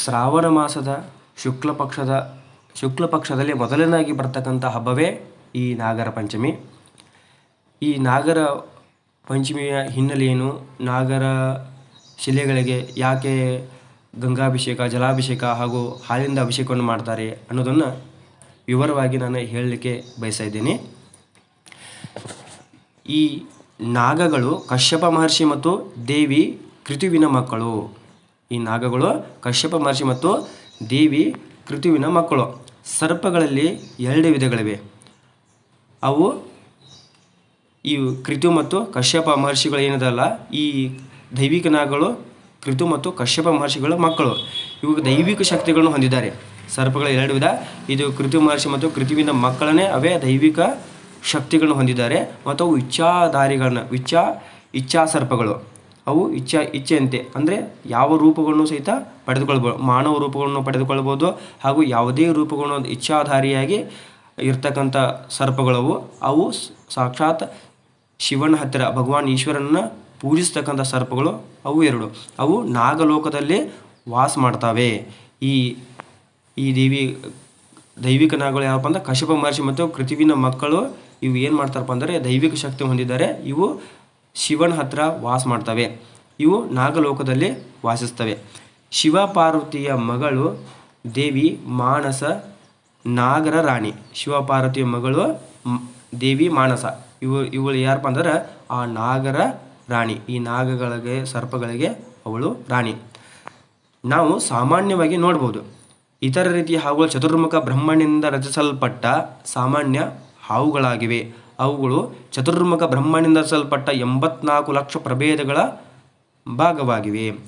ಶ್ರಾವಣ ಮಾಸದ ಶುಕ್ಲ ಪಕ್ಷದ, ಶುಕ್ಲ ಪಕ್ಷದಲ್ಲಿ ಮೊದಲನೇದಾಗಿ ಬರ್ತಕ್ಕಂಥ ಹಬ್ಬವೇ ಈ ನಾಗರ ಪಂಚಮಿ. ಈ ನಾಗರ ಪಂಚಮಿಯ ಹಿನ್ನೆಲೆಯೇನು? ನಾಗರ ಶಿಲೆಗಳಿಗೆ ಯಾಕೆ ಗಂಗಾಭಿಷೇಕ, ಜಲಾಭಿಷೇಕ ಹಾಗೂ ಹಾಲಿಂದ ಅಭಿಷೇಕವನ್ನು ಮಾಡ್ತಾರೆ ಅನ್ನೋದನ್ನು ವಿವರವಾಗಿ ನಾನು ಹೇಳಲಿಕ್ಕೆ ಬಯಸ್ತಾ ಇದ್ದೀನಿ. ಈ ನಾಗಗಳು ಕಶ್ಯಪ ಮಹರ್ಷಿ ಮತ್ತು ದೇವಿ ಕೃತುವಿನ ಮಕ್ಕಳು. ಈ ನಾಗಗಳು ಕಶ್ಯಪ ಮಹರ್ಷಿ ಮತ್ತು ದೇವಿ ಕೃತುವಿನ ಮಕ್ಕಳು. ಸರ್ಪಗಳಲ್ಲಿ ಎರಡು ವಿಧಗಳಿವೆ. ಅವು ಈ ಕೃತು ಮತ್ತು ಕಶ್ಯಪ ಮಹರ್ಷಿಗಳು ಏನದಲ್ಲ, ಈ ದೈವಿಕ ನಾಗಗಳು ಕೃತು ಮತ್ತು ಕಶ್ಯಪ ಮಹರ್ಷಿಗಳ ಮಕ್ಕಳು. ಇವು ದೈವಿಕ ಶಕ್ತಿಗಳನ್ನು ಹೊಂದಿದ್ದಾರೆ. ಸರ್ಪಗಳ ಎರಡು ವಿಧ, ಇದು ಕೃತು ಮಹರ್ಷಿ ಮತ್ತು ಕೃತುವಿನ ಮಕ್ಕಳನ್ನೇ ಅವೇ ದೈವಿಕ ಶಕ್ತಿಗಳನ್ನು ಹೊಂದಿದ್ದಾರೆ ಮತ್ತು ಅವು ಇಚ್ಛಾಧಾರಿಗಳನ್ನ, ಇಚ್ಛಾ ಇಚ್ಛಾ ಸರ್ಪಗಳು. ಅವು ಇಚ್ಛಾ ಇಚ್ಛೆಯಂತೆ. ಅಂದರೆ ಯಾವ ರೂಪಗಳನ್ನು ಸಹಿತ ಪಡೆದುಕೊಳ್ಬೋದು ಮಾನವ ರೂಪಗಳನ್ನು ಪಡೆದುಕೊಳ್ಬೋದು ಹಾಗೂ ಯಾವುದೇ ರೂಪಗಳನ್ನು ಇಚ್ಛಾಧಾರಿಯಾಗಿ ಇರ್ತಕ್ಕಂಥ ಸರ್ಪಗಳವು, ಅವು ಸಾಕ್ಷಾತ್ ಶಿವನ ಹತ್ತಿರ, ಭಗವಾನ್ ಈಶ್ವರನ ಪೂಜಿಸ್ತಕ್ಕಂಥ ಸರ್ಪಗಳು ಅವು ಎರಡು. ಅವು ನಾಗಲೋಕದಲ್ಲಿ ವಾಸ ಮಾಡ್ತವೆ. ಈ ಈ ದೇವಿ ದೈವಿಕ ನಾಗಗಳು ಯಾವಪ್ಪ ಅಂದ್ರೆ ಕಶ್ಯಪ ಮಹರ್ಷಿ ಮತ್ತು ಕೃತಿವಿನ ಮಕ್ಕಳು ಇವು ಏನು ಮಾಡ್ತಾರಪ್ಪ ಅಂದರೆ ದೈವಿಕ ಶಕ್ತಿ ಹೊಂದಿದ್ದಾರೆ. ಇವು ಶಿವನ ಹತ್ರ ವಾಸ ಮಾಡ್ತವೆ. ಇವು ನಾಗಲೋಕದಲ್ಲಿ ವಾಸಿಸ್ತವೆ. ಶಿವ ಪಾರ್ವತಿಯ ಮಗಳು ದೇವಿ ಮಾನಸ, ನಾಗರ ರಾಣಿ. ಶಿವ ಪಾರ್ವತಿಯ ಮಗಳು ದೇವಿ ಮಾನಸ. ಇವು ಇವಳು ಯಾರಪ್ಪ ಅಂದ್ರೆ ಆ ನಾಗರ ರಾಣಿ. ಈ ನಾಗಗಳಿಗೆ, ಸರ್ಪಗಳಿಗೆ ಅವಳು ರಾಣಿ. ನಾವು ಸಾಮಾನ್ಯವಾಗಿ ನೋಡ್ಬೋದು. ಇತರ ರೀತಿಯ ಹಾವುಗಳು ಚತುರ್ಮುಖ ಬ್ರಹ್ಮನಿಂದ ರಚಿಸಲ್ಪಟ್ಟ ಸಾಮಾನ್ಯ ಹಾವುಗಳಾಗಿವೆ. ಅವುಗಳು ಚತುರ್ಮುಖ ಬ್ರಹ್ಮನಿಂದ ರಚಿಸಲ್ಪಟ್ಟ ಎಂಬತ್ನಾಲ್ಕು ಲಕ್ಷ ಪ್ರಭೇದಗಳ ಭಾಗವಾಗಿವೆ.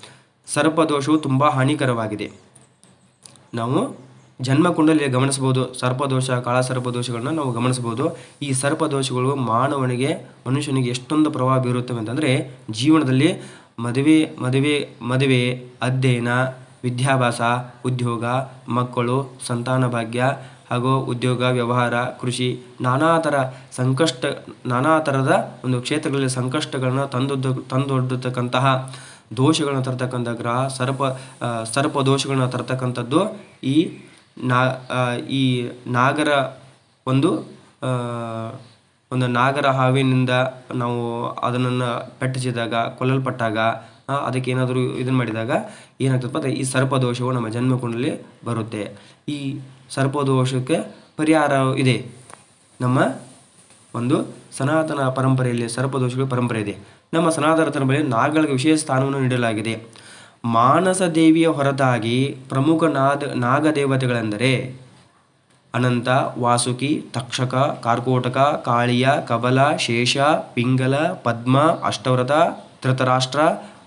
ಸರ್ಪದೋಷವು ತುಂಬ ಹಾನಿಕರವಾಗಿದೆ. ನಾವು ಜನ್ಮ ಕುಂಡಲಿಯಲ್ಲಿ ಗಮನಿಸಬಹುದು. ಸರ್ಪದೋಷ ಕಾಳ ಸರ್ಪದೋಷಗಳನ್ನ ನಾವು ಗಮನಿಸಬಹುದು. ಈ ಸರ್ಪದೋಷಗಳು ಮಾನವನಿಗೆ, ಮನುಷ್ಯನಿಗೆ ಎಷ್ಟೊಂದು ಪ್ರಭಾವ ಬೀರುತ್ತವೆ ಅಂತಂದರೆ ಜೀವನದಲ್ಲಿ ಮದುವೆ ಮದುವೆ ಮದುವೆ, ಅಧ್ಯಯನ, ವಿದ್ಯಾಭ್ಯಾಸ, ಉದ್ಯೋಗ, ಮಕ್ಕಳು, ಸಂತಾನ ಭಾಗ್ಯ ಹಾಗೂ ಉದ್ಯೋಗ, ವ್ಯವಹಾರ, ಕೃಷಿ ನಾನಾ ಥರ ಸಂಕಷ್ಟ, ನಾನಾ ಥರದ ಒಂದು ಕ್ಷೇತ್ರಗಳಲ್ಲಿ ಸಂಕಷ್ಟಗಳನ್ನು ತಂದೊಡ್ಡ ತಂದೊಡ್ಡತಕ್ಕಂತಹ ದೋಷಗಳನ್ನು ತರ್ತಕ್ಕಂಥ ಗ್ರಹ, ಸರ್ಪ ಸರ್ಪ ದೋಷಗಳನ್ನು ತರ್ತಕ್ಕಂಥದ್ದು ಈ ನಾ ಈ ನಾಗರ ಒಂದು ಒಂದು ನಾಗರ ಹಾವಿನಿಂದ ನಾವು ಅದನ್ನು ಪೆಟ್ಟಿಸಿದಾಗ, ಕೊಲ್ಲಲ್ಪಟ್ಟಾಗ ಅದಕ್ಕೆ ಏನಾದರೂ ಇದನ್ನು ಮಾಡಿದಾಗ ಏನಾಗ್ತದಪ್ಪ ಅಂದರೆ ಈ ಸರ್ಪದೋಷವು ನಮ್ಮ ಜನ್ಮಕುಂಡಲಿ ಬರುತ್ತೆ. ಈ ಸರ್ಪದೋಷಕ್ಕೆ ಪರಿಹಾರ ಇದೆ. ನಮ್ಮ ಒಂದು ಸನಾತನ ಪರಂಪರೆಯಲ್ಲಿ ಸರ್ಪದೋಷಗಳ ಪರಂಪರೆ ಇದೆ. ನಮ್ಮ ಸನಾತನ ಪರಂಪರೆಯಲ್ಲಿ ನಾಗಗಳಿಗೆ ವಿಶೇಷ ಸ್ಥಾನವನ್ನು ನೀಡಲಾಗಿದೆ. ಮಾನಸ ದೇವಿಯ ಹೊರತಾಗಿ ಪ್ರಮುಖ ನಾದ, ನಾಗದೇವತೆಗಳೆಂದರೆ ಅನಂತ, ವಾಸುಕಿ, ತಕ್ಷಕ, ಕಾರ್ಕೋಟಕ, ಕಾಳಿಯ ಕಬಲ ಶೇಷ, ಪಿಂಗಲ, ಪದ್ಮ, ಅಷ್ಟವ್ರತ, ಧೃತರಾಷ್ಟ್ರ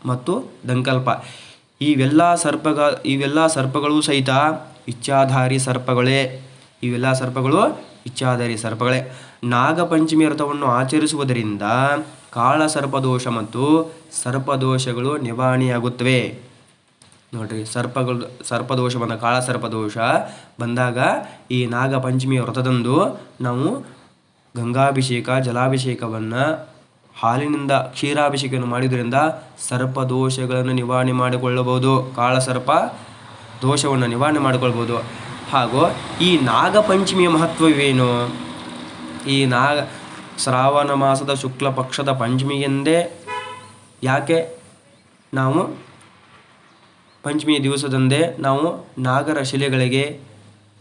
ಮತ್ತು ದಂಕಲ್ಪ. ಇವೆಲ್ಲ ಸರ್ಪಗ, ಇವೆಲ್ಲ ಸರ್ಪಗಳು ಸಹಿತ ಇಚ್ಛಾಧಾರಿ ಸರ್ಪಗಳೇ. ಇವೆಲ್ಲ ಸರ್ಪಗಳು ಇಚ್ಛಾಧಾರಿ ಸರ್ಪಗಳೇ. ನಾಗಪಂಚಮಿ ವ್ರತವನ್ನು ಆಚರಿಸುವುದರಿಂದ ಕಾಳ ಸರ್ಪದೋಷ ಮತ್ತು ಸರ್ಪದೋಷಗಳು ನಿವಾರಣೆಯಾಗುತ್ತವೆ. ನೋಡ್ರಿ, ಸರ್ಪಗಳು ಸರ್ಪದೋಷ ಬಂದ ಕಾಳ ಸರ್ಪದೋಷ ಬಂದಾಗ ಈ ನಾಗಪಂಚಮಿ ವ್ರತದಂದು ನಾವು ಗಂಗಾಭಿಷೇಕ, ಜಲಾಭಿಷೇಕವನ್ನು ಹಾಲಿನಿಂದ ಕ್ಷೀರಾಭಿಷೇಕವನ್ನು ಮಾಡಿದ್ರಿಂದ ಸರ್ಪದೋಷಗಳನ್ನು ನಿವಾರಣೆ ಮಾಡಿಕೊಳ್ಳಬಹುದು. ಕಾಳ ಸರ್ಪ ದೋಷವನ್ನು ನಿವಾರಣೆ ಮಾಡಿಕೊಳ್ಬೋದು. ಹಾಗೂ ಈ ನಾಗಪಂಚಮಿಯ ಮಹತ್ವವೇನು? ಈ ನಾಗ, ಶ್ರಾವಣ ಮಾಸದ ಶುಕ್ಲ ಪಕ್ಷದ ಪಂಚಮಿ ಎಂದೇ ಯಾಕೆ ನಾವು ಪಂಚಮಿಯ ದಿವಸದಂದೇ ನಾವು ನಾಗರ ಶಿಲೆಗಳಿಗೆ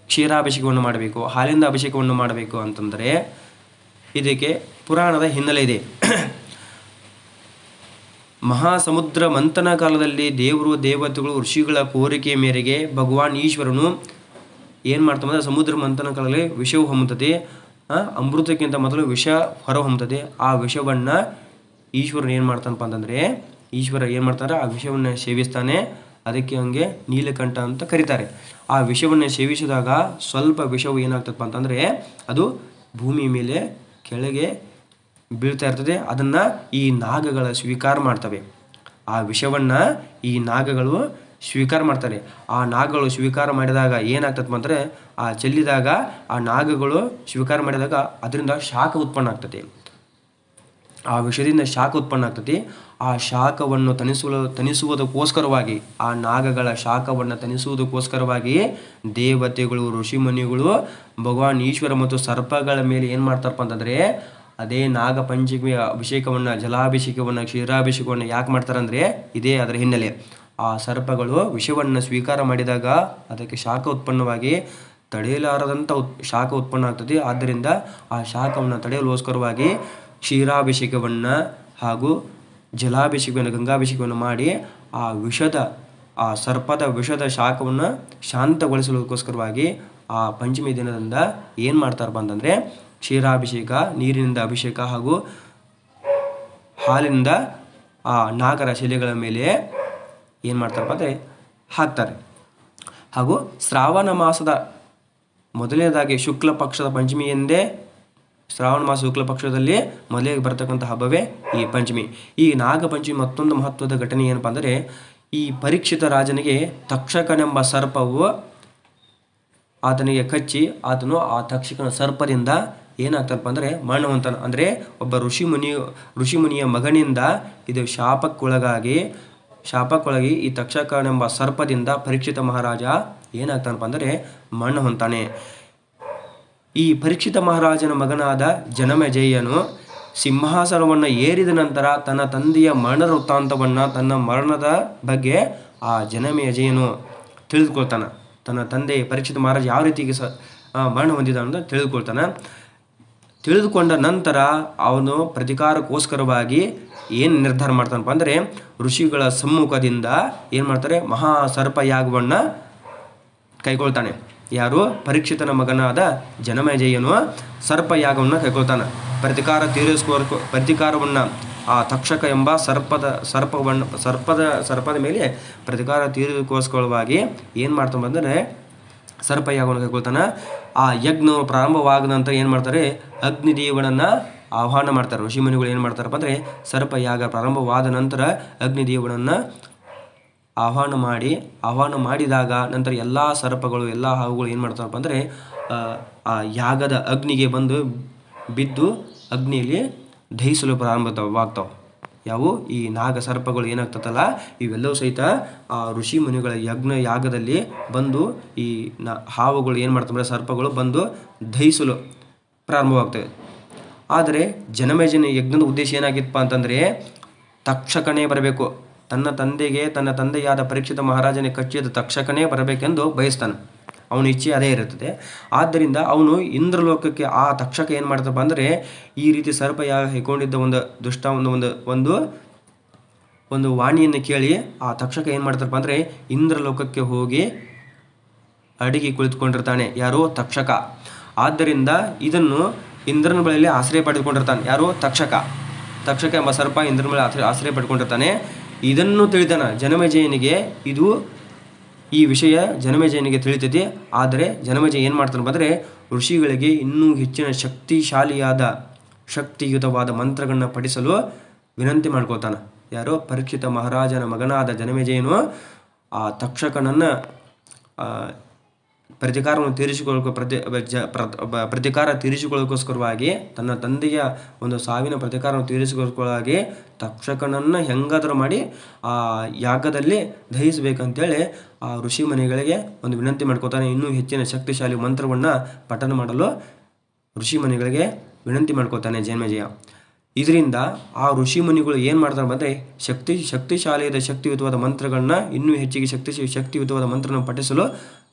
ಕ್ಷೀರಾಭಿಷೇಕವನ್ನು ಮಾಡಬೇಕು, ಹಾಲಿಂದ ಅಭಿಷೇಕವನ್ನು ಮಾಡಬೇಕು ಅಂತಂದರೆ ಇದಕ್ಕೆ ಪುರಾಣದ ಹಿನ್ನೆಲೆ ಇದೆ. ಮಹಾಸಮುದ್ರ ಮಂಥನ ಕಾಲದಲ್ಲಿ ದೇವರು, ದೇವತೆಗಳು, ಋಷಿಗಳ ಕೋರಿಕೆಯ ಮೇರೆಗೆ ಭಗವಾನ್ ಈಶ್ವರನು ಏನು ಮಾಡ್ತಾನೆ ಸಮುದ್ರ ಮಂಥನ ಕಾಲದಲ್ಲಿ ವಿಷವು ಹೊಮ್ಮುತ್ತದೆ. ಅಮೃತಕ್ಕಿಂತ ಮೊದಲು ವಿಷ ಹೊರ ಹೊಮ್ಮುತ್ತದೆ. ಆ ವಿಷವನ್ನು ಈಶ್ವರನ ಏನು ಮಾಡ್ತಾನಪ್ಪ ಅಂತಂದರೆ, ಈಶ್ವರ ಏನು ಮಾಡ್ತಾರೆ ಆ ವಿಷವನ್ನು ಸೇವಿಸ್ತಾನೆ. ಅದಕ್ಕೆ ಹಂಗೆ ನೀಲಕಂಠ ಅಂತ ಕರೀತಾರೆ. ಆ ವಿಷವನ್ನು ಸೇವಿಸಿದಾಗ ಸ್ವಲ್ಪ ವಿಷವು ಏನಾಗ್ತದಪ್ಪ ಅಂತಂದರೆ, ಅದು ಭೂಮಿ ಮೇಲೆ ಕೆಳಗೆ ಬೀಳ್ತಾ ಇರ್ತದೆ, ಅದನ್ನು ಈ ನಾಗಗಳ ಸ್ವೀಕಾರ ಮಾಡ್ತವೆ. ಆ ವಿಷವನ್ನು ಈ ನಾಗಗಳು ಸ್ವೀಕಾರ ಮಾಡ್ತಾರೆ. ಆ ನಾಗಗಳು ಸ್ವೀಕಾರ ಮಾಡಿದಾಗ ಏನಾಗ್ತದೆ ಅಂದರೆ, ಆ ಚೆಲ್ಲಿದಾಗ ಆ ನಾಗಗಳು ಸ್ವೀಕಾರ ಮಾಡಿದಾಗ ಅದರಿಂದ ಶಾಖ ಉತ್ಪನ್ನ ಆಗ್ತದೆ. ಆ ವಿಷದಿಂದ ಶಾಖ ಉತ್ಪನ್ನ ಆಗ್ತದೆ. ಆ ಶಾಖವನ್ನು ತನಿಸುವ, ತನಿಸುವುದಕ್ಕೋಸ್ಕರವಾಗಿ, ಆ ನಾಗಗಳ ಶಾಖವನ್ನು ತನಿಸುವುದಕ್ಕೋಸ್ಕರವಾಗಿ ದೇವತೆಗಳು, ಋಷಿಮುನಿಗಳು, ಭಗವಾನ್ ಈಶ್ವರ ಮತ್ತು ಸರ್ಪಗಳ ಮೇಲೆ ಏನು ಮಾಡ್ತಾರಪ್ಪ ಅಂತಂದರೆ ಅದೇ ನಾಗ ಪಂಚಮಿಯ ಅಭಿಷೇಕವನ್ನು, ಜಲಾಭಿಷೇಕವನ್ನು, ಕ್ಷೀರಾಭಿಷೇಕವನ್ನು ಯಾಕೆ ಮಾಡ್ತಾರಂದ್ರೆ ಇದೇ ಅದರ ಹಿನ್ನೆಲೆ. ಆ ಸರ್ಪಗಳು ವಿಷವನ್ನು ಸ್ವೀಕಾರ ಮಾಡಿದಾಗ ಅದಕ್ಕೆ ಶಾಖ ಉತ್ಪನ್ನವಾಗಿ ತಡೆಯಲಾರದಂಥ ಉತ್, ಶಾಖ ಉತ್ಪನ್ನ ಆಗ್ತದೆ. ಆದ್ದರಿಂದ ಆ ಶಾಖವನ್ನು ತಡೆಯಲೋಸ್ಕರವಾಗಿ ಕ್ಷೀರಾಭಿಷೇಕವನ್ನು ಹಾಗೂ ಜಲಾಭಿಷೇಕವನ್ನು, ಗಂಗಾಭಿಷೇಕವನ್ನು ಮಾಡಿ ಆ ವಿಷದ, ಆ ಸರ್ಪದ ವಿಷದ ಶಾಖವನ್ನು ಶಾಂತಗೊಳಿಸಲುಕೋಸ್ಕರವಾಗಿ ಆ ಪಂಚಮಿ ದಿನದಿಂದ ಏನು ಮಾಡ್ತಾರಪ್ಪ ಅಂತಂದರೆ ಕ್ಷೀರಾಭಿಷೇಕ, ನೀರಿನಿಂದ ಅಭಿಷೇಕ ಹಾಗೂ ಹಾಲಿನಿಂದ ಆ ನಾಗರ ಶಿಲೆಗಳ ಮೇಲೆ ಏನು ಮಾಡ್ತಾರಪ್ಪ ಅಂದರೆ ಹಾಕ್ತಾರೆ. ಹಾಗೂ ಶ್ರಾವಣ ಮಾಸದ ಮೊದಲನೇದಾಗಿ ಶುಕ್ಲ ಪಕ್ಷದ ಪಂಚಮಿ ಎಂದೇ ಶ್ರಾವಣ ಮಾಸ ಶುಕ್ಲ ಪಕ್ಷದಲ್ಲಿ ಮೊದಲಿಗೆ ಬರ್ತಕ್ಕಂಥ ಹಬ್ಬವೇ ಈ ಪಂಚಮಿ. ಈ ನಾಗ ಪಂಚಮಿ ಮತ್ತೊಂದು ಮಹತ್ವದ ಘಟನೆ ಏನಪ್ಪ ಅಂದರೆ ಈ ಪರೀಕ್ಷಿತ ರಾಜನಿಗೆ ತಕ್ಷಕನೆಂಬ ಸರ್ಪವು ಆತನಿಗೆ ಕಚ್ಚಿ ಆತನು ಆ ತಕ್ಷಕನ ಸರ್ಪದಿಂದ ಏನಾಗ್ತಾರಪ್ಪ ಅಂದರೆ ಮರಣವಂತನ. ಅಂದರೆ ಒಬ್ಬ ಋಷಿ ಮುನಿ, ಋಷಿ ಮುನಿಯ ಮಗನಿಂದ ಇದು ಶಾಪಕ್ಕೊಳಗಾಗಿ ಶಾಪಕ್ಕೊಳಗಿ ಈ ತಕ್ಷಕನೆಂಬ ಸರ್ಪದಿಂದ ಪರೀಕ್ಷಿತ ಮಹಾರಾಜ ಏನಾಗ್ತಾನಪ್ಪ ಅಂದರೆ ಮಣ್ಣು ಹೊಂತಾನೆ ಈ ಪರೀಕ್ಷಿತ ಮಹಾರಾಜನ ಮಗನಾದ ಜನಮೆಜಯ್ಯನು ಸಿಂಹಾಸನವನ್ನು ಏರಿದ ನಂತರ ತನ್ನ ತಂದೆಯ ಮರಣ ವೃತ್ತಾಂತವನ್ನು ತನ್ನ ಮರಣದ ಬಗ್ಗೆ ಆ ಜನಮೇಜಯನು ತಿಳಿದುಕೊಳ್ತಾನೆ. ತನ್ನ ತಂದೆ ಪರೀಕ್ಷಿತ ಮಹಾರಾಜ ಯಾವ ರೀತಿಗೆ ಸ ಮರಣ ಹೊಂದಿದ ಅಂತ ತಿಳಿದುಕೊಳ್ತಾನೆ. ತಿಳಿದುಕೊಂಡ ನಂತರ ಅವನು ಪ್ರತಿಕಾರಕ್ಕೋಸ್ಕರವಾಗಿ ಏನು ನಿರ್ಧಾರ ಮಾಡ್ತಾನಪ್ಪ ಅಂದರೆ ಋಷಿಗಳ ಸಮ್ಮುಖದಿಂದ ಏನು ಮಾಡ್ತಾರೆ? ಮಹಾ ಸರ್ಪ ಯಾಗವನ್ನು ಕೈಗೊಳ್ತಾನೆ. ಯಾರು? ಪರೀಕ್ಷಿತನ ಮಗನಾದ ಜನಮೇಜಯನು ಸರ್ಪ ಯಾಗವನ್ನು ಕೈಗೊಳ್ತಾನೆ. ಪ್ರತಿಕಾರ ತೀರಿಸ್ಕೋ ಪ್ರತಿಕಾರವನ್ನು ಆ ತಕ್ಷಕ ಎಂಬ ಸರ್ಪದ, ಸರ್ಪವನ್ನು, ಸರ್ಪದ ಸರ್ಪದ ಮೇಲೆ ಪ್ರತಿಕಾರ ತೀರಿದಕ್ಕೋಸ್ಕರವಾಗಿ ಏನು ಮಾಡ್ತಾನೆ ಅಂದರೆ ಸರ್ಪ ಯಾಗವನ್ನು ಕೈಗೊಳ್ತಾನೆ. ಆ ಯಜ್ಞವು ಪ್ರಾರಂಭವಾದ ನಂತರ ಏನು ಮಾಡ್ತಾರೆ? ಅಗ್ನಿದೇವನನ್ನು ಆಹ್ವಾನ ಮಾಡ್ತಾರೆ. ಋಷಿಮುನಿಗಳು ಏನು ಮಾಡ್ತಾರಪ್ಪ ಅಂದರೆ ಸರ್ಪ ಯಾಗ ಪ್ರಾರಂಭವಾದ ನಂತರ ಅಗ್ನಿದೇವನನ್ನು ಆಹ್ವಾನ ಮಾಡಿ, ಆಹ್ವಾನ ಮಾಡಿದಾಗ ನಂತರ ಎಲ್ಲ ಸರ್ಪಗಳು, ಎಲ್ಲ ಹಾವುಗಳು ಏನು ಮಾಡ್ತಾರಪ್ಪ ಅಂದರೆ, ಆ ಯಾಗದ ಅಗ್ನಿಗೆ ಬಂದು ಬಿದ್ದು ಅಗ್ನಿಯಲ್ಲಿ ದಹಿಸಲು ಪ್ರಾರಂಭವಾಗ್ತಾವೆ ಯಾವು ಈ ನಾಗ ಸರ್ಪಗಳು ಏನಾಗ್ತದಲ್ಲ ಇವೆಲ್ಲವೂ ಸಹಿತ, ಆ ಋಷಿ ಮುನಿಗಳ ಯಜ್ಞ ಯಾಗದಲ್ಲಿ ಬಂದು, ಈ ನ ಹಾವುಗಳು ಏನು ಮಾಡ್ತಂದ್ರೆ ಸರ್ಪಗಳು ಬಂದು ದಹಿಸಲು ಪ್ರಾರಂಭವಾಗ್ತವೆ. ಆದರೆ ಜನಮೇಜನ ಯಜ್ಞದ ಉದ್ದೇಶ ಏನಾಗಿತ್ತಪ್ಪ ಅಂತಂದರೆ, ತಕ್ಷಕನೇ ಬರಬೇಕು. ತನ್ನ ತಂದೆಗೆ, ತನ್ನ ತಂದೆಯಾದ ಪರೀಕ್ಷಿತ ಮಹಾರಾಜನೇ ಕಚ್ಚಿದ ತಕ್ಷಕನೇ ಬರಬೇಕೆಂದು ಬಯಸ್ತಾನೆ. ಅವನ ಇಚ್ಛೆ ಅದೇ ಇರುತ್ತದೆ. ಆದ್ದರಿಂದ ಅವನು ಇಂದ್ರಲೋಕಕ್ಕೆ ಆ ತಕ್ಷಕ ಏನು ಮಾಡ್ತಪ್ಪ ಅಂದರೆ ಈ ರೀತಿ ಸರ್ಪ ಯಾಗ ಹೈಕೊಂಡಿದ್ದ ಒಂದು ದುಷ್ಟ ಒಂದು ಒಂದು ಒಂದು ಒಂದು ವಾಣಿಯನ್ನು ಕೇಳಿ ಆ ತಕ್ಷಕ ಏನು ಮಾಡ್ತಾರಪ್ಪ ಅಂದರೆ ಇಂದ್ರಲೋಕಕ್ಕೆ ಹೋಗಿ ಅಡಿಗೆ ಕುಳಿತುಕೊಂಡಿರ್ತಾನೆ. ಯಾರೋ ತಕ್ಷಕ. ಆದ್ದರಿಂದ ಇದನ್ನು ಇಂದ್ರನ ಬಳಿಯಲ್ಲಿ ಆಶ್ರಯ ಪಡೆದುಕೊಂಡಿರ್ತಾನೆ. ಯಾರೋ ತಕ್ಷಕ. ತಕ್ಷಕ ಎಂಬ ಸರ್ಪ ಇಂದ್ರನ ಬಳಿ ಆಶ್ರಯ ಆಶ್ರಯ ಪಡ್ಕೊಂಡಿರ್ತಾನೆ ಇದನ್ನು ತಿಳಿದನ ಜನಮಜಯನಿಗೆ ಇದು ಈ ವಿಷಯ ಜನಮೇಜಯನಿಗೆ ತಿಳಿತದೆ ಆದರೆ ಜನಮೇಜಯ ಏನು ಮಾಡ್ತಾನೆ ಬಂದರೆ ಋಷಿಗಳಿಗೆ ಇನ್ನೂ ಹೆಚ್ಚಿನ ಶಕ್ತಿಶಾಲಿಯಾದ, ಶಕ್ತಿಯುತವಾದ ಮಂತ್ರಗಳನ್ನ ಪಠಿಸಲು ವಿನಂತಿ ಮಾಡ್ಕೊಳ್ತಾನೆ. ಯಾರೋ ಪರೀಕ್ಷಿತ ಮಹಾರಾಜನ ಮಗನಾದ ಜನಮೇಜಯನು ಆ ತಕ್ಷಕನನ್ನು ಪ್ರತಿಕಾರವನ್ನು ತೀರಿಸಿಕೊಳ್ಳೋಕೆ ಪ್ರತಿ ಪ್ರತಿಕಾರ ತೀರಿಸಿಕೊಳ್ಳೋಕ್ಕೋಸ್ಕರವಾಗಿ ತನ್ನ ತಂದೆಯ ಒಂದು ಸಾವಿನ ಪ್ರತಿಕಾರವನ್ನು ತೀರಿಸಿಕೊಳ್ಳೋಕ್ಕಾಗಿ ತಕ್ಷಕನನ್ನು ಹೆಂಗಾದರೂ ಮಾಡಿ ಆ ಯಾಗದಲ್ಲಿ ದಹಿಸಬೇಕಂತೇಳಿ ಆ ಋಷಿ ಮನೆಗಳಿಗೆ ಒಂದು ವಿನಂತಿ ಮಾಡ್ಕೋತಾನೆ. ಇನ್ನೂ ಹೆಚ್ಚಿನ ಶಕ್ತಿಶಾಲಿ ಮಂತ್ರವನ್ನು ಪಠನ ಮಾಡಲು ಋಷಿ ಮನೆಗಳಿಗೆ ವಿನಂತಿ ಮಾಡ್ಕೋತಾನೆ ಜನ್ಮಜಯ ಇದರಿಂದ ಆ ಋಷಿ ಮುನಿಗಳು ಏನು ಮಾಡ್ತಾರೆ ಅಂದರೆ ಶಕ್ತಿ, ಶಕ್ತಿಶಾಲಿಯದ ಶಕ್ತಿಯುತವಾದ ಮಂತ್ರಗಳನ್ನ ಇನ್ನೂ ಹೆಚ್ಚಿಗೆ ಶಕ್ತಿ ಶಕ್ತಿಯುತವಾದ ಮಂತ್ರನ ಪಠಿಸಲು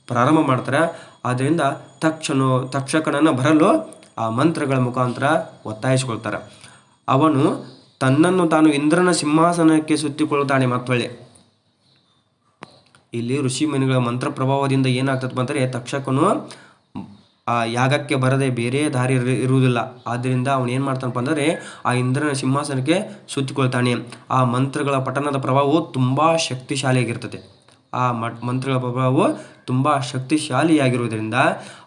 ಪ್ರಾರಂಭ ಮಾಡ್ತಾರೆ. ಆದ್ದರಿಂದ ತಕ್ಷಣ ತಕ್ಷಕನನ್ನು ಬರಲು ಆ ಮಂತ್ರಗಳ ಮುಖಾಂತರ ಒತ್ತಾಯಿಸಿಕೊಳ್ತಾರೆ. ಅವನು ತನ್ನನ್ನು ತಾನು ಇಂದ್ರನ ಸಿಂಹಾಸನಕ್ಕೆ ಸುತ್ತಿಕೊಳ್ಳುತ್ತಾನೆ ಮತ್ತೊಳ್ಳೆ. ಇಲ್ಲಿ ಋಷಿ ಮುನಿಗಳ ಮಂತ್ರ ಪ್ರಭಾವದಿಂದ ಏನಾಗ್ತದೆ ಅಂದರೆ ತಕ್ಷಕನು ಆ ಯಾಗಕ್ಕೆ ಬರದೆ ಬೇರೆ ದಾರಿ ಇರು- ಇರುವುದಿಲ್ಲ. ಆದ್ದರಿಂದ ಅವನು ಏನು ಮಾಡ್ತಾನಪ್ಪ ಅಂದರೆ ಆ ಇಂದ್ರನ ಸಿಂಹಾಸನಕ್ಕೆ ಸುತ್ತಿಕೊಳ್ತಾನೆ. ಆ ಮಂತ್ರಗಳ ಪಠನದ ಪ್ರಭಾವವು ತುಂಬ ಶಕ್ತಿಶಾಲಿಯಾಗಿರ್ತದೆ. ಆ ಮಟ್ ಮಂತ್ರಗಳ ಪ್ರಭಾವವು ತುಂಬ ಶಕ್ತಿಶಾಲಿಯಾಗಿರುವುದರಿಂದ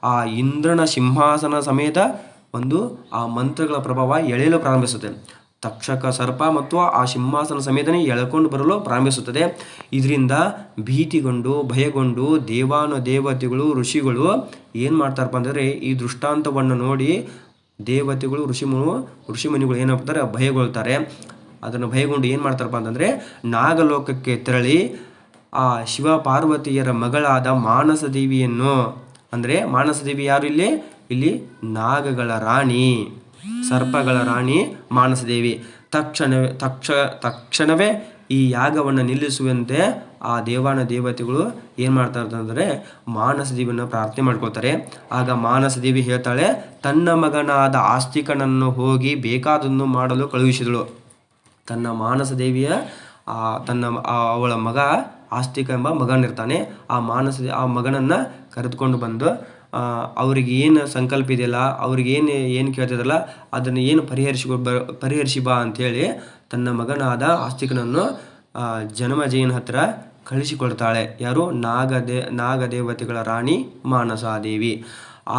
ಆ ಇಂದ್ರನ ಸಿಂಹಾಸನ ಸಮೇತ ಒಂದು ಆ ಮಂತ್ರಗಳ ಪ್ರಭಾವ ಎಳೆಯಲು ಪ್ರಾರಂಭಿಸುತ್ತೆ. ತಕ್ಷಕ ಸರ್ಪ ಮತ್ತು ಆ ಸಿಂಹಾಸನ ಸಮೇತನೇ ಎಳ್ಕೊಂಡು ಬರಲು ಪ್ರಾರಂಭಿಸುತ್ತದೆ. ಇದರಿಂದ ಭೀತಿಗೊಂಡು, ಭಯಗೊಂಡು ದೇವಾನು ದೇವತೆಗಳು, ಋಷಿಗಳು ಏನು ಮಾಡ್ತಾರಪ್ಪ ಅಂದರೆ ಈ ದೃಷ್ಟಾಂತವನ್ನು ನೋಡಿ ದೇವತೆಗಳು ಋಷಿಮುನು ಋಷಿಮುನಿಗಳು ಏನಾಗ್ತಾರೆ ಭಯಗೊಳ್ತಾರೆ. ಅದನ್ನು ಭಯಗೊಂಡು ಏನು ಮಾಡ್ತಾರಪ್ಪ ಅಂತಂದರೆ ನಾಗಲೋಕಕ್ಕೆ ತೆರಳಿ ಆ ಶಿವ ಪಾರ್ವತಿಯರ ಮಗಳಾದ ಮಾನಸ ದೇವಿಯನ್ನು ಅಂದರೆ ಮಾನಸ ದೇವಿ ಯಾರು ಇಲ್ಲಿ? ಇಲ್ಲಿ ನಾಗಗಳ ರಾಣಿ, ಸರ್ಪಗಳ ರಾಣಿ ಮಾನಸದೇವಿ. ತಕ್ಷಣವೇ ತಕ್ಷ, ತಕ್ಷಣವೇ ಈ ಯಾಗವನ್ನು ನಿಲ್ಲಿಸುವಂತೆ ಆ ದೇವಾನ ದೇವತೆಗಳು ಏನು ಮಾಡ್ತಾರೆ ಅಂದರೆ ಮಾನಸ ದೇವಿಯನ್ನು ಪ್ರಾರ್ಥನೆ ಮಾಡ್ಕೋತಾರೆ ಆಗ ಮಾನಸ ದೇವಿ ಹೇಳ್ತಾಳೆ, ತನ್ನ ಮಗನಾದ ಆಸ್ತಿಕನನ್ನು ಹೋಗಿ ಬೇಕಾದನ್ನು ಮಾಡಲು ಕಳುಹಿಸಿದಳು. ತನ್ನ ಮಾನಸ ದೇವಿಯ ತನ್ನ ಅವಳ ಮಗ ಆಸ್ತಿಕ ಎಂಬ ಮಗನಿರ್ತಾನೆ ಆ ಮಾನಸ, ಆ ಮಗನನ್ನು ಕರೆದುಕೊಂಡು ಬಂದು ಅವ್ರಿಗೆ ಏನು ಸಂಕಲ್ಪ ಇದೆಯಲ್ಲ, ಅವ್ರಿಗೆ ಏನು ಏನು ಕೇಳ್ತಿದ್ರಲ್ಲ, ಅದನ್ನು ಏನು ಪರಿಹರಿಸಿ ಬ, ಪರಿಹರಿಸಿ ಬಾ ಅಂಥೇಳಿ ತನ್ನ ಮಗನಾದ ಆಸ್ತಿಕನನ್ನು ಜನಮ ಜನಮಜಯನ ಹತ್ರ ಕಳಿಸಿಕೊಳ್ತಾಳೆ ಯಾರು? ನಾಗದೇ, ನಾಗದೇವತೆಗಳ ರಾಣಿ ಮಾನಸಾದೇವಿ.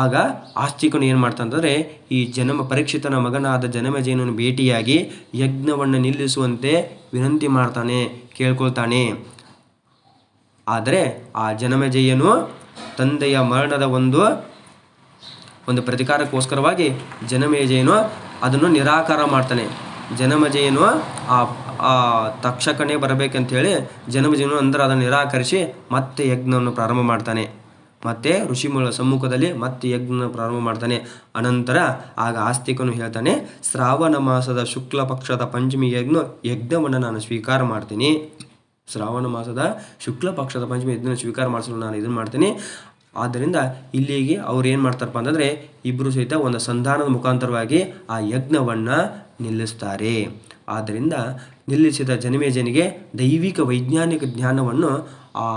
ಆಗ ಆಸ್ತಿಕನು ಏನು ಮಾಡ್ತಂತಂದರೆ ಈ ಜನಮ, ಪರೀಕ್ಷಿತನ ಮಗನಾದ ಜನಮಜಯನನ್ನು ಭೇಟಿಯಾಗಿ ಯಜ್ಞವನ್ನು ನಿಲ್ಲಿಸುವಂತೆ ವಿನಂತಿ ಮಾಡ್ತಾನೆ, ಕೇಳ್ಕೊಳ್ತಾನೆ. ಆದರೆ ಆ ಜನಮಜಯ್ಯನು ತಂದೆಯ ಮರಣದ ಒಂದು ಒಂದು ಪ್ರತಿಕಾರಕ್ಕೋಸ್ಕರವಾಗಿ ಜನಮೇಜಯನು ಅದನ್ನು ನಿರಾಕಾರ ಮಾಡ್ತಾನೆ. ಜನಮಜಯನು ಆ ಆ ತಕ್ಷಕನೇ ಬರಬೇಕಂತೇಳಿ ಜನಮಜಯನು ಅಂದರೆ ಅದನ್ನು ನಿರಾಕರಿಸಿ ಮತ್ತೆ ಯಜ್ಞವನ್ನು ಪ್ರಾರಂಭ ಮಾಡ್ತಾನೆ. ಮತ್ತೆ ಋಷಿಮುಳ ಸಮ್ಮುಖದಲ್ಲಿ ಮತ್ತೆ ಯಜ್ಞ ಪ್ರಾರಂಭ ಮಾಡ್ತಾನೆ. ಅನಂತರ ಆಗ ಆಸ್ತಿಕನು ಹೇಳ್ತಾನೆ, ಶ್ರಾವಣ ಮಾಸದ ಶುಕ್ಲ ಪಕ್ಷದ ಪಂಚಮಿ ಯಜ್ಞ, ಯಜ್ಞವನ್ನು ನಾನು ಸ್ವೀಕಾರ ಮಾಡ್ತೀನಿ. ಶ್ರಾವಣ ಮಾಸದ ಶುಕ್ಲ ಪಕ್ಷದ ಪಂಚಮಿ ಇದನ್ನು ಸ್ವೀಕಾರ ಮಾಡಿಸಲು ನಾನು ಇದನ್ನು ಮಾಡ್ತೀನಿ. ಆದ್ದರಿಂದ ಇಲ್ಲಿಗೆ ಅವ್ರು ಏನು ಮಾಡ್ತಾರಪ್ಪ ಅಂತಂದರೆ ಇಬ್ಬರು ಸಹಿತ ಒಂದು ಸಂಧಾನದ ಮುಖಾಂತರವಾಗಿ ಆ ಯಜ್ಞವನ್ನು ನಿಲ್ಲಿಸ್ತಾರೆ. ಆದ್ದರಿಂದ ನಿಲ್ಲಿಸಿದ ಜನಮೇಜನಿಗೆ ದೈವಿಕ ವೈಜ್ಞಾನಿಕ ಜ್ಞಾನವನ್ನು ಆ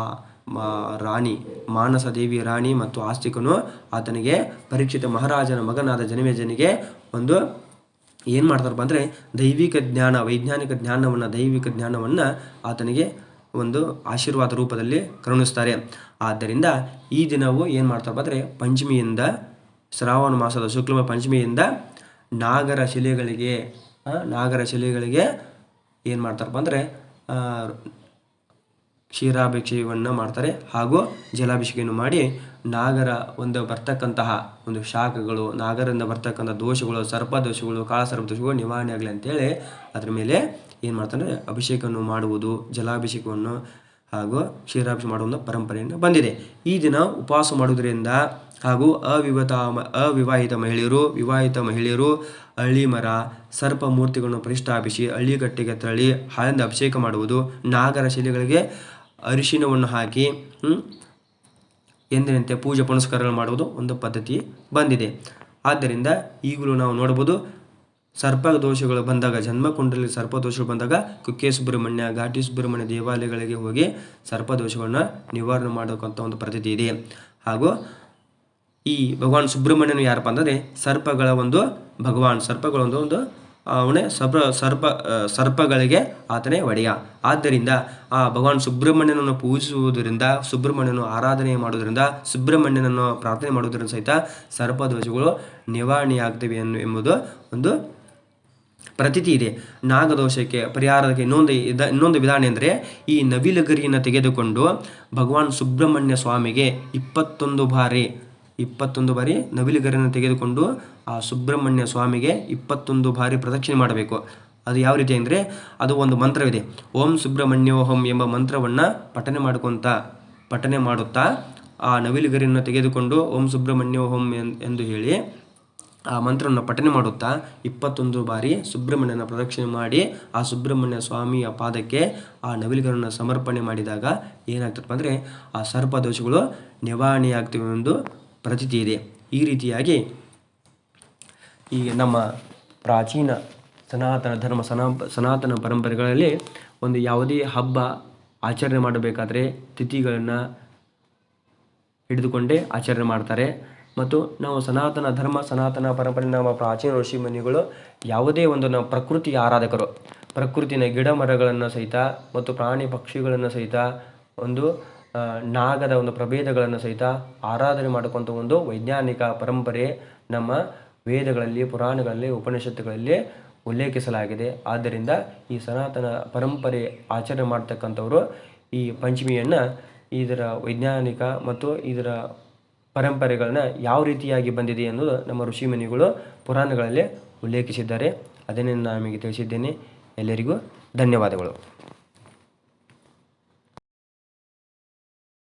ರಾಣಿ, ಮಾನಸ ದೇವಿ ರಾಣಿ ಮತ್ತು ಆಸ್ತಿಕನು ಆತನಿಗೆ ಪರೀಕ್ಷಿತ ಮಹಾರಾಜನ ಮಗನಾದ ಜನಮೇಜನಿಗೆ ಒಂದು ಏನು ಮಾಡ್ತಾರಪ್ಪ ಅಂದರೆ ದೈವಿಕ ಜ್ಞಾನ, ವೈಜ್ಞಾನಿಕ ಜ್ಞಾನವನ್ನು, ದೈವಿಕ ಜ್ಞಾನವನ್ನು ಆತನಿಗೆ ಒಂದು ಆಶೀರ್ವಾದ ರೂಪದಲ್ಲಿ ಕರುಣಿಸ್ತಾರೆ. ಆದ್ದರಿಂದ ಈ ದಿನವು ಏನು ಮಾಡ್ತಾರಪ್ಪ ಅಂದರೆ ಪಂಚಮಿಯಿಂದ ಶ್ರಾವಣ ಮಾಸದ ಶುಕ್ಲ ಪಂಚಮಿಯಿಂದ ನಾಗರ ಶಿಲೆಗಳಿಗೆ ನಾಗರ ಶಿಲೆಗಳಿಗೆ ಏನು ಮಾಡ್ತಾರಪ್ಪ ಅಂದರೆ ಕ್ಷೀರಾಭಿಷೇಕವನ್ನು ಮಾಡ್ತಾರೆ ಹಾಗೂ ಜಲಾಭಿಷೇಕವನ್ನು ಮಾಡಿ ನಾಗರ ಒಂದು ಬರ್ತಕ್ಕಂತಹ ಒಂದು ಶಾಖಗಳು, ನಾಗರಿಂದ ಬರ್ತಕ್ಕಂಥ ದೋಷಗಳು ಸರ್ಪ ದೋಷಗಳು ಕಾಳಸರ್ಪ ದೋಷಗಳು ನಿವಾರಣೆ ಆಗಲಿ ಅಂತೇಳಿ ಅದ್ರ ಮೇಲೆ ಏನು ಮಾಡ್ತಾರೆ, ಅಭಿಷೇಕವನ್ನು ಮಾಡುವುದು, ಜಲಾಭಿಷೇಕವನ್ನು ಹಾಗೂ ಕ್ಷೀರಾಭಿಷೇಕ ಮಾಡುವ ಪರಂಪರೆಯನ್ನು ಬಂದಿದೆ. ಈ ದಿನ ಉಪವಾಸ ಮಾಡುವುದರಿಂದ ಹಾಗೂ ಅವಿವತ ಅವಿವಾಹಿತ ಮಹಿಳೆಯರು, ವಿವಾಹಿತ ಮಹಿಳೆಯರು ಹಳ್ಳಿ ಮರ, ಸರ್ಪ ಮೂರ್ತಿಗಳನ್ನು ಪ್ರತಿಷ್ಠಾಪಿಸಿ ಹಳ್ಳಿಗಟ್ಟಿಗೆ ತೆರಳಿ ಹಾಲಿಂದ ಅಭಿಷೇಕ ಮಾಡುವುದು, ನಾಗರ ಶಿಲೆಗಳಿಗೆ ಅರಿಶಿನವನ್ನು ಹಾಕಿ ಎಂದಿನಂತೆ ಪೂಜೆ ಪುನಸ್ಕಾರಗಳು ಮಾಡುವುದು ಒಂದು ಪದ್ಧತಿ ಬಂದಿದೆ. ಆದ್ದರಿಂದ ಈಗಲೂ ನಾವು ನೋಡ್ಬೋದು ಸರ್ಪ ದೋಷಗಳು ಬಂದಾಗ ಜನ್ಮಕುಂಡಲಿ ಸರ್ಪ ದೋಷಗಳು ಬಂದಾಗ ಕುಕ್ಕೆ ಸುಬ್ರಹ್ಮಣ್ಯ, ಘಾಟಿ ಸುಬ್ರಹ್ಮಣ್ಯ ದೇವಾಲಯಗಳಿಗೆ ಹೋಗಿ ಸರ್ಪ ದೋಷಗಳನ್ನ ನಿವಾರಣೆ ಮಾಡೋಕ್ಕಂಥ ಒಂದು ಪದ್ಧತಿ ಇದೆ. ಹಾಗೂ ಈ ಭಗವಾನ್ ಸುಬ್ರಹ್ಮಣ್ಯನು ಯಾರಪ್ಪ ಅಂದರೆ ಸರ್ಪಗಳ ಒಂದು ಭಗವಾನ್, ಸರ್ಪಗಳ ಒಂದು ಅವನೇ ಸರ್ಪ ಸರ್ಪ ಸರ್ಪಗಳಿಗೆ ಆತನೇ ಒಡೆಯ. ಆದ್ದರಿಂದ ಆ ಭಗವಾನ್ ಸುಬ್ರಹ್ಮಣ್ಯನನ್ನು ಪೂಜಿಸುವುದರಿಂದ, ಸುಬ್ರಹ್ಮಣ್ಯನ ಆರಾಧನೆ ಮಾಡುವುದರಿಂದ, ಸುಬ್ರಹ್ಮಣ್ಯನನ್ನು ಪ್ರಾರ್ಥನೆ ಮಾಡುವುದರಿಂದ ಸಹಿತ ಸರ್ಪ ದೋಷಗಳು ನಿವಾರಣೆಯಾಗ್ತವೆ ಎನ್ನು ಎಂಬುದು ಒಂದು ಪ್ರತೀತಿ ಇದೆ. ನಾಗದೋಷಕ್ಕೆ ಪರಿಹಾರಕ್ಕೆ ಇನ್ನೊಂದು ಇದ, ಇನ್ನೊಂದು ವಿಧಾನ ಎಂದರೆ, ಈ ನವಿಲಗರಿಯನ್ನು ತೆಗೆದುಕೊಂಡು ಭಗವಾನ್ ಸುಬ್ರಹ್ಮಣ್ಯ ಸ್ವಾಮಿಗೆ ಇಪ್ಪತ್ತೊಂದು ಬಾರಿ ಇಪ್ಪತ್ತೊಂದು ಬಾರಿ ನವಿಲುಗರಿಯನ್ನು ತೆಗೆದುಕೊಂಡು ಆ ಸುಬ್ರಹ್ಮಣ್ಯ ಸ್ವಾಮಿಗೆ ಇಪ್ಪತ್ತೊಂದು ಬಾರಿ ಪ್ರದಕ್ಷಿಣೆ ಮಾಡಬೇಕು. ಅದು ಯಾವ ರೀತಿ ಅಂದರೆ ಅದು ಒಂದು ಮಂತ್ರವಿದೆ. ಓಂ ಸುಬ್ರಹ್ಮಣ್ಯೋಹಂ ಎಂಬ ಮಂತ್ರವನ್ನು ಪಠನೆ ಮಾಡ್ಕೊತ, ಪಠನೆ ಮಾಡುತ್ತಾ ಆ ನವಿಲುಗರಿಯನ್ನು ತೆಗೆದುಕೊಂಡು ಓಂ ಸುಬ್ರಹ್ಮಣ್ಯೋಹಂ ಎಂದು ಹೇಳಿ ಆ ಮಂತ್ರವನ್ನು ಪಠನೆ ಮಾಡುತ್ತಾ ಇಪ್ಪತ್ತೊಂದು ಬಾರಿ ಸುಬ್ರಹ್ಮಣ್ಯನ ಪ್ರದಕ್ಷಿಣೆ ಮಾಡಿ ಆ ಸುಬ್ರಹ್ಮಣ್ಯ ಸ್ವಾಮಿಯ ಪಾದಕ್ಕೆ ಆ ನವಿಲುಗರನ್ನು ಸಮರ್ಪಣೆ ಮಾಡಿದಾಗ ಏನಾಗ್ತಪ್ಪ ಅಂದರೆ ಆ ಸರ್ಪ ದೋಷಗಳು ನಿವಾರಣೆಯಾಗ್ತವೆ ಎಂದು ಪ್ರತೀತಿ ಇದೆ ಈ ರೀತಿಯಾಗಿ ಈ ನಮ್ಮ ಪ್ರಾಚೀನ ಸನಾತನ ಧರ್ಮ, ಸನಾ, ಸನಾತನ ಪರಂಪರೆಗಳಲ್ಲಿ ಒಂದು ಯಾವುದೇ ಹಬ್ಬ ಆಚರಣೆ ಮಾಡಬೇಕಾದ್ರೆ ತಿಥಿಗಳನ್ನು ಹಿಡಿದುಕೊಂಡೇ ಆಚರಣೆ ಮಾಡ್ತಾರೆ. ಮತ್ತು ನಾವು ಸನಾತನ ಧರ್ಮ, ಸನಾತನ ಪರಂಪರೆ, ನಮ್ಮ ಪ್ರಾಚೀನ ಋಷಿ ಮುನಿಗಳು ಯಾವುದೇ ಒಂದು ನಮ್ಮ ಪ್ರಕೃತಿ ಆರಾಧಕರು, ಪ್ರಕೃತಿನ ಗಿಡ ಮರಗಳನ್ನು ಸಹಿತ ಮತ್ತು ಪ್ರಾಣಿ ಪಕ್ಷಿಗಳನ್ನು ಸಹಿತ ಒಂದು ನಾಗದ ಒಂದು ಪ್ರಭೇದಗಳನ್ನು ಸಹಿತ ಆರಾಧನೆ ಮಾಡಿಕೊಂತ ಒಂದು ವೈಜ್ಞಾನಿಕ ಪರಂಪರೆ ನಮ್ಮ ವೇದಗಳಲ್ಲಿ, ಪುರಾಣಗಳಲ್ಲಿ, ಉಪನಿಷತ್ತುಗಳಲ್ಲಿ ಉಲ್ಲೇಖಿಸಲಾಗಿದೆ. ಆದ್ದರಿಂದ ಈ ಸನಾತನ ಪರಂಪರೆ ಆಚರಣೆ ಮಾಡ್ತಕ್ಕಂಥವರು ಈ ಪಂಚಮಿಯನ್ನು ಇದರ ವೈಜ್ಞಾನಿಕ ಮತ್ತು ಇದರ ಪರಂಪರೆಗಳನ್ನ ಯಾವ ರೀತಿಯಾಗಿ ಬಂದಿದೆ ಎನ್ನುವುದು ನಮ್ಮ ಋಷಿಮುನಿಗಳು ಪುರಾಣಗಳಲ್ಲಿ ಉಲ್ಲೇಖಿಸಿದ್ದಾರೆ. ಅದನ್ನೇ ನಾನು ನಿಮಗೆ ತಿಳಿಸಿದ್ದೇನೆ. ಎಲ್ಲರಿಗೂ ಧನ್ಯವಾದಗಳು.